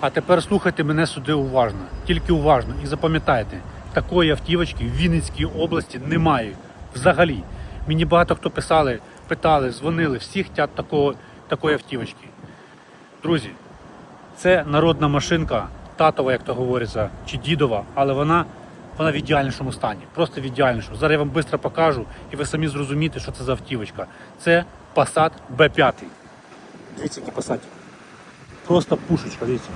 А тепер слухайте мене сюди уважно, тільки уважно і запам'ятайте, такої автівочки в Вінницькій області немає взагалі. Мені багато хто писали, питали, дзвонили, всі хочуть такого, такої автівочки. Друзі, це народна машинка, татова, як то говориться, чи дідова, але вона, вона в ідеальнішому стані. Просто в ідеальнішому. Зараз я вам швидко покажу, і ви самі зрозумієте, що це за автівочка. Це Passat B5. Дивіться, який Passat. Просто пушечка, дивіться.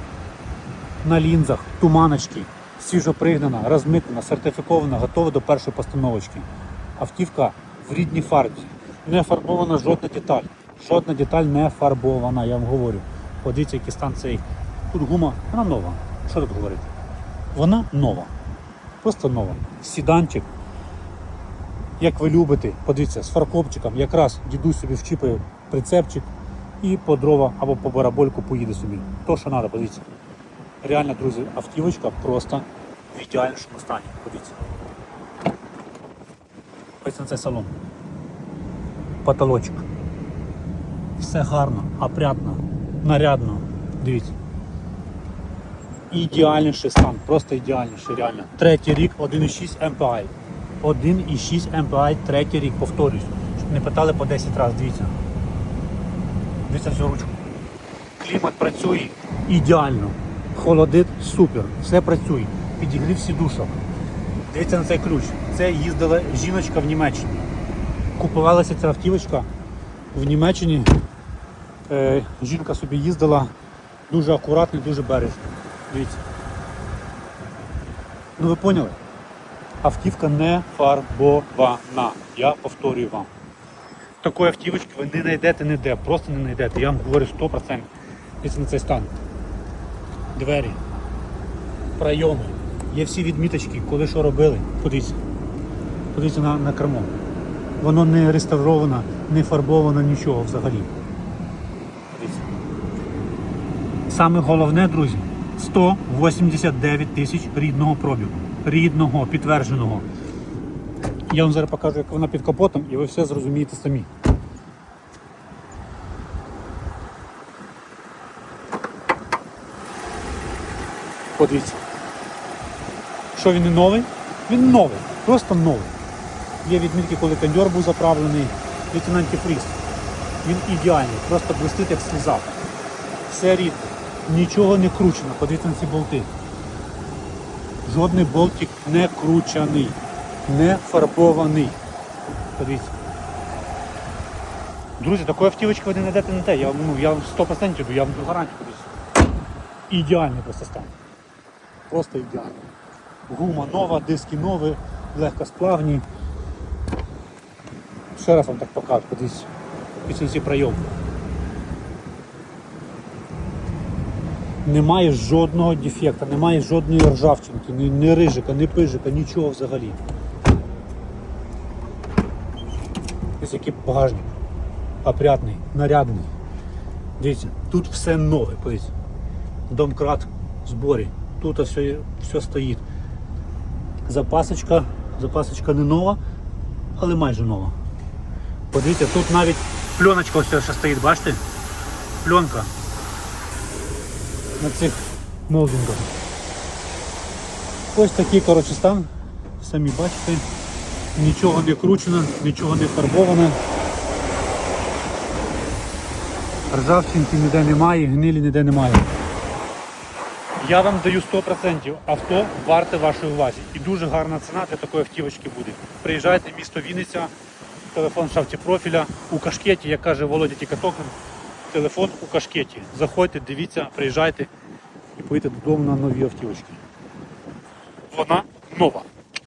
На лінзах, туманочки, свіжо пригнана, розмитнена, сертифікована, готова до першої постановочки. Автівка в рідній фарбі. Не фарбована жодна деталь. Жодна деталь не фарбована, я вам говорю. Подивіться, який стан цей. Тут гума, вона нова. Що тут говорити? Вона нова. Просто нова. Сіданчик. Як ви любите, подивіться, з фаркопчиком, якраз дідусь собі вчіпає прицепчик і по дрова або по барабольку поїде собі. То, що треба, подивіться. Реально, друзі, автівочка просто в ідеальному стані. Подивіться. Ось на цей салон. Потолочок. Все гарно, опрятно, нарядно. Дивіться. Ідеальніший стан, просто ідеальніший, реально. Третій рік 1,6 MPI. 1,6 MPI, третій рік, повторюсь. Щоб не питали по 10 разів, дивіться. Дивіться всю ручку. Клімат працює ідеально. Холодить супер. Все працює. Підігрів сідушок. Дивіться на цей ключ. Це їздила жіночка в Німеччині. Купувалася ця автівочка в Німеччині. Е, жінка собі їздила дуже акуратно, дуже бережно. Дивіться. Ну ви поняли? Автівка не фарбована. Я повторюю вам. Такої автівочки ви не знайдете ніде, просто не знайдете. Я вам говорю 100%. Дивіться на цей стан. Двері, прийоми. Є всі відміточки, коли що робили. Подивіться. Подивіться на, на кермо. Воно не реставровано, не фарбовано, нічого взагалі. Подивіться. Саме головне, друзі, 189 тисяч рідного пробігу. Рідного, підтвердженого. Я вам зараз покажу, як вона під капотом, і ви все зрозумієте самі. Подивіться. Що він не новий? Він новий, просто новий. Є відмітки, коли кондьор був заправлений, від антифріз. Він ідеальний, просто блистить як сліза. Все рідне, нічого не кручено. Подивіться на ці болти. Жодний болтик не кручений, не фарбований. Подивіться. Друзі, такої автівочки ви не знайдете на те. Я, ну, я 100% йду, я вам гарантію. Подивіться. Ідеальний просто стан. Просто ідеальний. Гума нова, диски нові, легкосплавні. Ще раз вам так покажу, подивіться. Після ці прийом. Немає жодного дефекта, немає жодної ржавчинки, ні, ні рижика, ні пижика, нічого взагалі. Ось який багажник. Опрятний, нарядний. Дивіться, тут все нове, подивіться. Домкрат в зборі. Тут все, все стоїть. Запасочка, запасочка не нова, але майже нова. Подивіться, тут навіть пленочка ось ще стоїть, бачите? Пленка на цих молдингах. Ось такий коротше стан. Самі бачите. Нічого не кручено, нічого не фарбовано. Ржавчинки ніде немає, гнилі ніде немає. Я вам даю 100% авто варте вашої увазі. І дуже гарна ціна для такої автівочки буде. Приїжджайте в місто Вінниця, телефон в шафті профіля у кашкеті, як каже Володя Тікатокин, телефон у кашкеті. Заходьте, дивіться, приїжджайте і поїдете додому на нові автівочки. Вона нова.